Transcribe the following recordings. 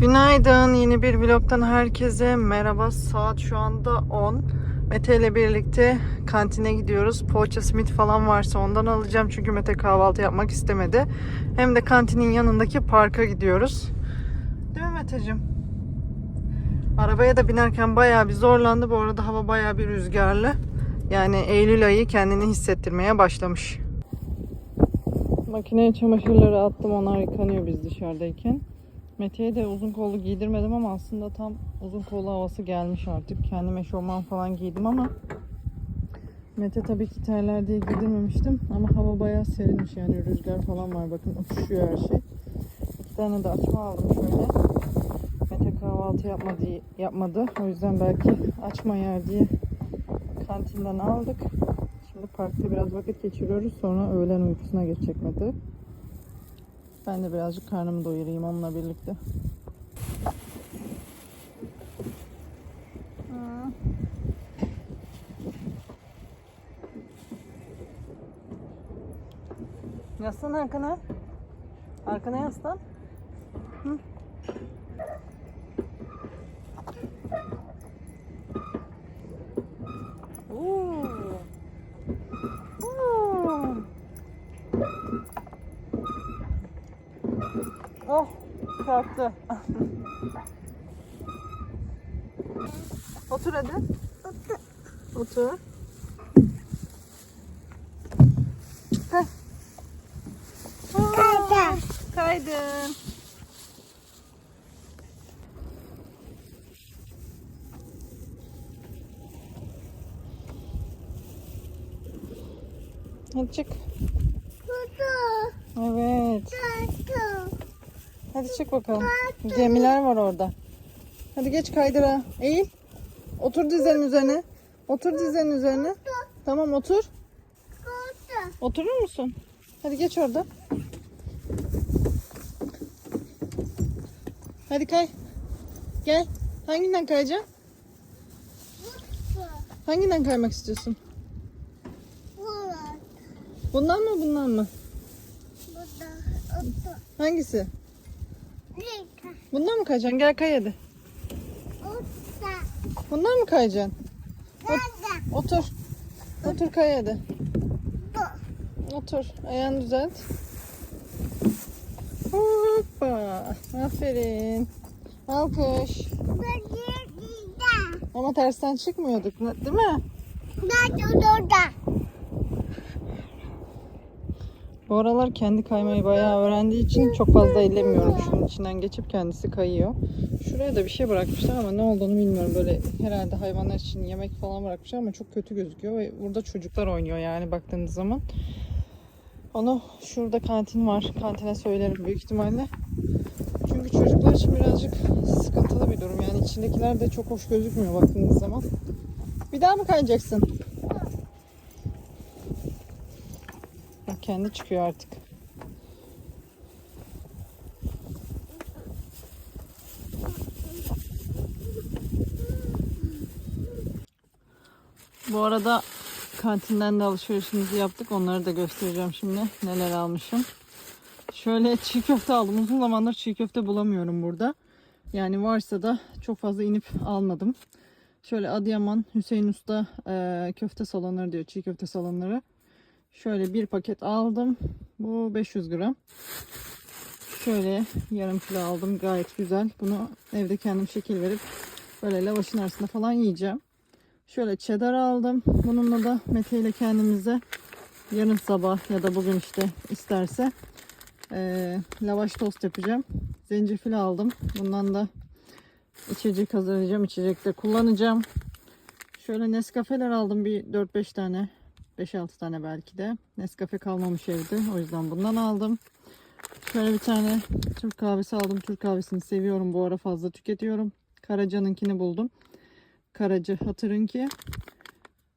Günaydın. Yeni bir vlogtan herkese merhaba. Saat şu anda 10. Mete ile birlikte kantine gidiyoruz. Poğaça simit falan varsa ondan alacağım. Çünkü Mete kahvaltı yapmak istemedi. Hem de kantinin yanındaki parka gidiyoruz. Değil mi Meteciğim? Arabaya da binerken bayağı bir zorlandı. Bu arada hava bayağı bir rüzgarlı. Yani Eylül ayı kendini hissettirmeye başlamış. Makineye çamaşırları attım. Onlar yıkanıyor biz dışarıdayken. Mete'ye de uzun kollu giydirmedim ama aslında tam uzun kollu havası gelmiş artık. Kendime eşofman falan giydim ama Mete tabii ki terler diye giydirmemiştim. Ama hava bayağı serinmiş yani rüzgar falan var. Bakın uçuşuyor her şey. İki tane de açma aldım şöyle. Mete kahvaltı yapmadı, yapmadı. O yüzden belki açma yer diye kantinden aldık. Şimdi parkta biraz vakit geçiriyoruz. Sonra öğlen uykusuna geçecek Mete. Ben de birazcık karnımı doyurayım onunla birlikte. Yaslan arkana. Arkana yaslan. Hı. Kalktı. Otur hadi. Otur. Heh. Aa, Kaydın. Hadi çık. Evet. Hadi çık bakalım. Gemiler var orada. Hadi geç kaydıra. Eğil. Otur dizlerin üzerine. Otur dizlerin üzerine. Tamam otur. Oturur musun? Hadi geç orada. Hadi kay. Gel. Hanginden kayacaksın? Hanginden kaymak istiyorsun? Bundan mı bundan mı? Hangisi? Bundan mı kayacaksın? Gel kay hadi. Bundan mı kayacaksın? Otur. Otur kay hadi. Otur. Ayağını düzelt. Hoppa. Aferin. Alkış. Ama tersten çıkmıyorduk değil mi? Bu aralar kendi kaymayı bayağı öğrendiği için çok fazla ellemiyorum. Şunun içinden geçip kendisi kayıyor. Şuraya da bir şey bırakmışlar ama ne olduğunu bilmiyorum. Böyle herhalde hayvanlar için yemek falan bırakmışlar ama çok kötü gözüküyor. Ve burada çocuklar oynuyor yani baktığınız zaman. Onu şurada kantin var. Kantine söylerim büyük ihtimalle. Çünkü çocuklar için birazcık sıkıntılı bir durum. Yani içindekiler de çok hoş gözükmüyor baktığınız zaman. Bir daha mı kayacaksın? Kendi çıkıyor artık. Bu arada kantinden de alışverişimizi yaptık. Onları da göstereceğim şimdi. Neler almışım. Şöyle çiğ köfte aldım. Uzun zamandır çiğ köfte bulamıyorum burada. Yani varsa da çok fazla inip almadım. Şöyle Adıyaman Hüseyin Usta e, köfte salonları diyor. Çiğ köfte salonları. Şöyle bir paket aldım. Bu 500 gram. Şöyle yarım kilo aldım. Gayet güzel. Bunu evde kendim şekil verip böyle lavaşın arasında falan yiyeceğim. Şöyle cheddar aldım. Bununla da Mete ile kendimize yarın sabah ya da bugün işte isterse eee, lavaş tost yapacağım. Zencefil aldım. Bundan da içecek hazırlayacağım. İçecekte kullanacağım. Şöyle Nescafeler aldım bir 4-5 tane. 5-6 tane belki de. Nescafe kalmamış evde. O yüzden bundan aldım. Şöyle bir tane Türk kahvesi aldım. Türk kahvesini seviyorum. Bu ara fazla tüketiyorum. Karaca'nınkini buldum. Karaca Hatır'ınki.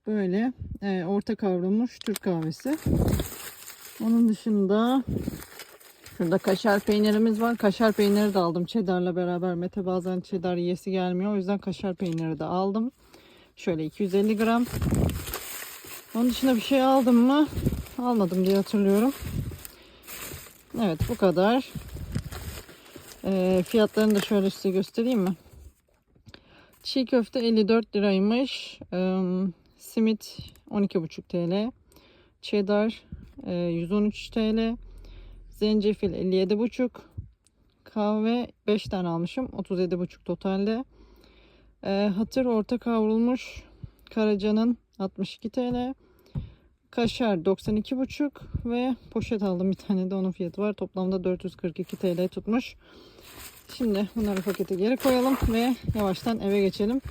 Böyle e, orta kavrulmuş Türk kahvesi. Onun dışında şurada kaşar peynirimiz var. Kaşar peyniri de aldım. Cheddar'la beraber. Mete bazen cheddar yiyesi gelmiyor. O yüzden kaşar peyniri de aldım. Şöyle 250 gram. Onun dışında bir şey aldım mı? Almadım diye hatırlıyorum. Evet bu kadar. Ee, fiyatlarını da şöyle size göstereyim mi? Çiğ köfte 54 liraymış. Ee, simit 12,5 TL. Cheddar e, 113 TL. Zencefil 57,5. Kahve 5 tane almışım. 37,5 totalde. Ee, hatır orta kavrulmuş. Karacanın 62 TL. Kaşar 92,5 ve poşet aldım bir tane de onun fiyatı var. Toplamda 442 TL tutmuş. Şimdi bunları pakete geri koyalım ve yavaştan eve geçelim.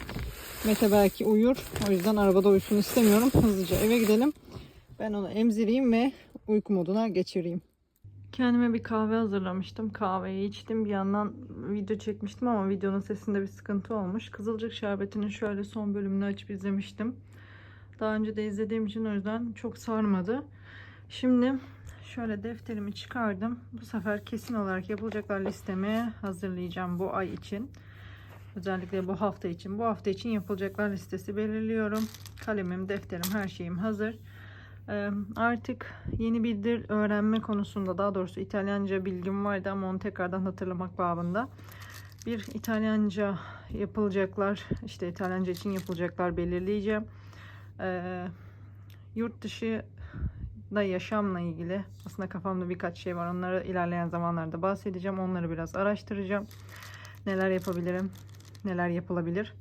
Mete belki uyur. O yüzden arabada uyusun istemiyorum. Hızlıca eve gidelim. Ben onu emzireyim ve uyku moduna geçireyim. Kendime bir kahve hazırlamıştım. Kahveyi içtim. Bir yandan video çekmiştim ama videonun sesinde bir sıkıntı olmuş. Kızılcık Şerbeti'nin şöyle son bölümünü açıp izlemiştim. Daha önce de izlediğim için o yüzden çok sarmadı. Şimdi şöyle defterimi çıkardım. Bu sefer kesin olarak yapılacaklar listemi hazırlayacağım bu ay için. Özellikle bu hafta için. Bu hafta için yapılacaklar listesi belirliyorum. Kalemim, defterim, her şeyim hazır. Ee, Artık yeni bir dil öğrenme konusunda daha doğrusu İtalyanca bilgim vardı ama onu tekrardan hatırlamak babında. Bir İtalyanca yapılacaklar, işte İtalyanca için yapılacaklar belirleyeceğim. Ee, yurt dışı da yaşamla ilgili aslında kafamda birkaç şey var. Onları ilerleyen zamanlarda bahsedeceğim. Onları biraz araştıracağım. Neler yapabilirim, neler yapılabilir.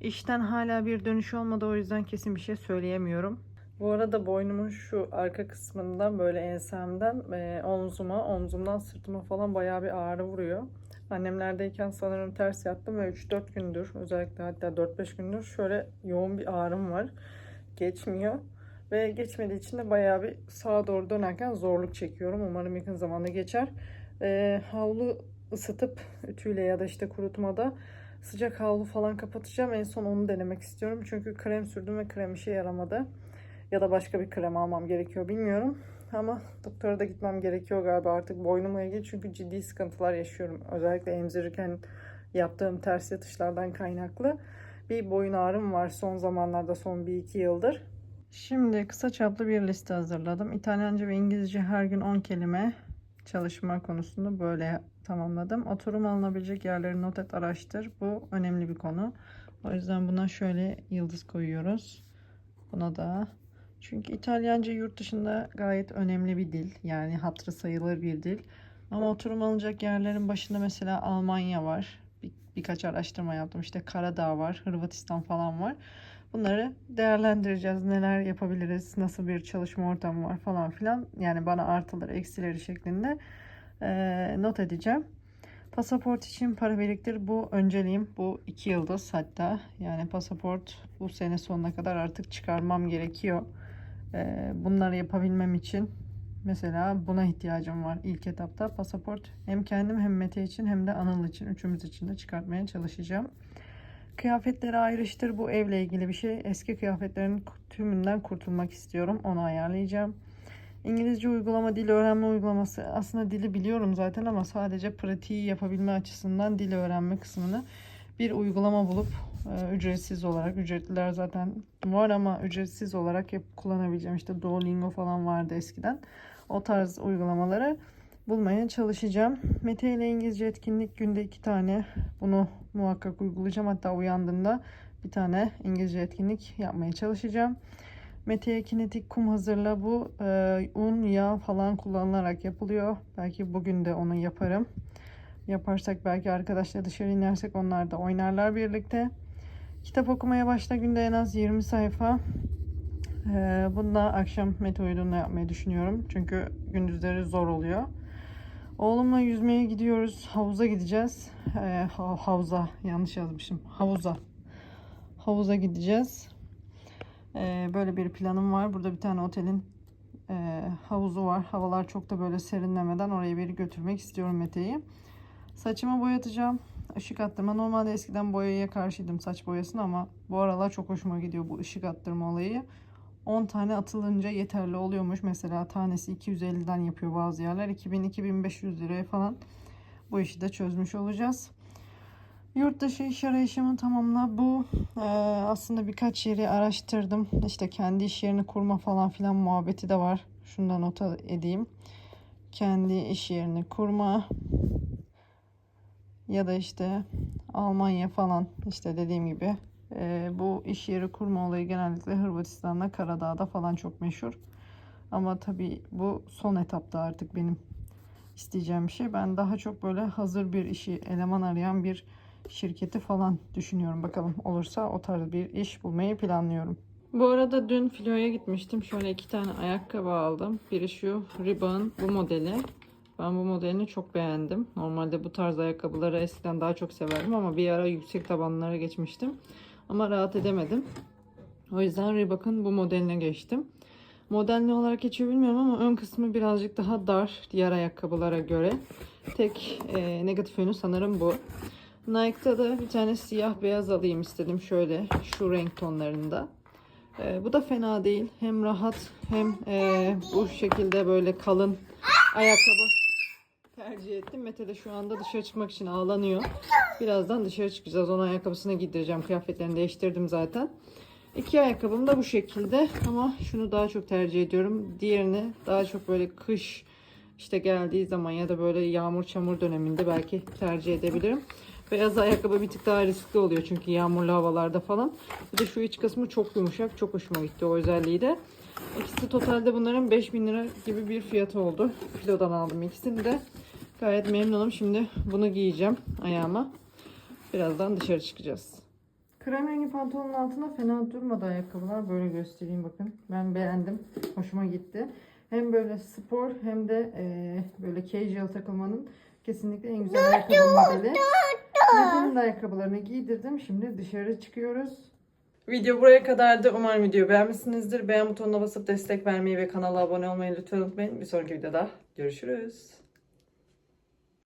İşten hala bir dönüş olmadı o yüzden kesin bir şey söyleyemiyorum. Bu arada boynumun şu arka kısmından böyle ensemden e, omzuma, omzumdan sırtıma falan bayağı bir ağrı vuruyor. Annemlerdeyken sanırım ters yattım ve 3-4 gündür özellikle hatta 4-5 gündür şöyle yoğun bir ağrım var. Geçmiyor. Ve geçmediği için de bayağı bir sağa doğru dönerken zorluk çekiyorum. Umarım yakın zamanda geçer. Ee, havlu ısıtıp ütüyle ya da işte kurutmada sıcak havlu falan kapatacağım. En son onu denemek istiyorum. Çünkü krem sürdüm ve krem işe yaramadı. Ya da başka bir krem almam gerekiyor bilmiyorum. Ama doktora da gitmem gerekiyor galiba artık boynumla ilgili. Çünkü ciddi sıkıntılar yaşıyorum. Özellikle emzirirken yaptığım ters yatışlardan kaynaklı bir boyun ağrım var son zamanlarda son bir iki yıldır. Şimdi kısa çaplı bir liste hazırladım. İtalyanca ve İngilizce her gün 10 kelime çalışma konusunda böyle tamamladım. Oturum alınabilecek yerleri not et araştır. Bu önemli bir konu. O yüzden buna şöyle yıldız koyuyoruz. Buna da. Çünkü İtalyanca yurt dışında gayet önemli bir dil. Yani hatırı sayılır bir dil. Ama oturum alınacak yerlerin başında mesela Almanya var. Bir, birkaç araştırma yaptım. İşte Karadağ var, Hırvatistan falan var. Bunları değerlendireceğiz. Neler yapabiliriz, nasıl bir çalışma ortamı var falan filan. Yani bana artıları, eksileri şeklinde e, not edeceğim. Pasaport için para biriktir. Bu önceliğim. Bu iki yıldız hatta. Yani pasaport bu sene sonuna kadar artık çıkarmam gerekiyor. Bunları yapabilmem için mesela buna ihtiyacım var ilk etapta. Pasaport hem kendim hem Mete için hem de Anıl için üçümüz için de çıkartmaya çalışacağım. Kıyafetleri ayrıştır. Bu evle ilgili bir şey. Eski kıyafetlerin tümünden kurtulmak istiyorum. Onu ayarlayacağım. İngilizce uygulama, dil öğrenme uygulaması. Aslında dili biliyorum zaten ama sadece pratiği yapabilme açısından dil öğrenme kısmını bir uygulama bulup ücretsiz olarak, ücretliler zaten var ama ücretsiz olarak hep kullanabileceğim. İşte Duolingo falan vardı eskiden. O tarz uygulamaları bulmaya çalışacağım. Mete ile İngilizce etkinlik günde iki tane. Bunu muhakkak uygulayacağım. Hatta uyandığımda bir tane İngilizce etkinlik yapmaya çalışacağım. Mete'ye kinetik kum hazırla. Bu e, un, yağ falan kullanılarak yapılıyor. Belki bugün de onu yaparım. Yaparsak belki arkadaşlar dışarı inersek onlar da oynarlar birlikte. Kitap okumaya başla günde en az 20 sayfa. Ee, bunu da akşam Mete uyuduğunda yapmayı düşünüyorum. Çünkü gündüzleri zor oluyor. Oğlumla yüzmeye gidiyoruz. Havuza gideceğiz. Ee, ha- havuza yanlış yazmışım. Havuza. Havuza gideceğiz. Ee, böyle bir planım var. Burada bir tane otelin e, havuzu var. Havalar çok da böyle serinlemeden oraya bir götürmek istiyorum Mete'yi. Saçımı boyatacağım. Işık attırma. Normalde eskiden boyaya karşıydım saç boyasına ama bu aralar çok hoşuma gidiyor bu ışık attırma olayı. 10 tane atılınca yeterli oluyormuş. Mesela tanesi 250'den yapıyor bazı yerler. 2000-2500 liraya falan bu işi de çözmüş olacağız. Yurt dışı iş arayışımı tamamla. Bu e, aslında birkaç yeri araştırdım. İşte kendi iş yerini kurma falan filan muhabbeti de var. Şundan nota edeyim. Kendi iş yerini kurma. Ya da işte Almanya falan işte dediğim gibi e, bu iş yeri kurma olayı genellikle Hırvatistan'da Karadağ'da falan çok meşhur. Ama tabii bu son etapta artık benim isteyeceğim bir şey. Ben daha çok böyle hazır bir işi eleman arayan bir şirketi falan düşünüyorum. Bakalım olursa o tarz bir iş bulmayı planlıyorum. Bu arada dün Filo'ya gitmiştim. Şöyle iki tane ayakkabı aldım. Biri şu Reebok'un bu modeli. Ben bu modelini çok beğendim. Normalde bu tarz ayakkabıları eskiden daha çok severdim ama bir ara yüksek tabanlara geçmiştim. Ama rahat edemedim. O yüzden Reebok'un bu modeline geçtim. Model ne olarak geçiyor bilmiyorum ama ön kısmı birazcık daha dar diğer ayakkabılara göre. Tek e, negatif yönü sanırım bu. Nike'da da bir tane siyah beyaz alayım istedim şöyle şu renk tonlarında. E, bu da fena değil. Hem rahat hem e, bu şekilde böyle kalın ayakkabı tercih ettim. Mete de şu anda dışarı çıkmak için ağlanıyor. Birazdan dışarı çıkacağız. Onun ayakkabısını giydireceğim. Kıyafetlerini değiştirdim zaten. İki ayakkabım da bu şekilde ama şunu daha çok tercih ediyorum. Diğerini daha çok böyle kış işte geldiği zaman ya da böyle yağmur çamur döneminde belki tercih edebilirim. Beyaz ayakkabı bir tık daha riskli oluyor çünkü yağmurlu havalarda falan. Bir de şu iç kısmı çok yumuşak. Çok hoşuma gitti o özelliği de. İkisi totalde bunların 5000 lira gibi bir fiyatı oldu. Kilodan aldım ikisini de. Gayet memnunum. Şimdi bunu giyeceğim ayağıma. Birazdan dışarı çıkacağız. Krem rengi pantolonun altına fena durmadı ayakkabılar. Böyle göstereyim bakın. Ben beğendim. Hoşuma gitti. Hem böyle spor hem de e, böyle casual takılmanın kesinlikle en güzel ayakkabı modeli. De ayakkabılarını giydirdim. Şimdi dışarı çıkıyoruz. Video buraya kadardı. Umarım videoyu beğenmişsinizdir. Beğen butonuna basıp destek vermeyi ve kanala abone olmayı lütfen unutmayın. Bir sonraki videoda görüşürüz.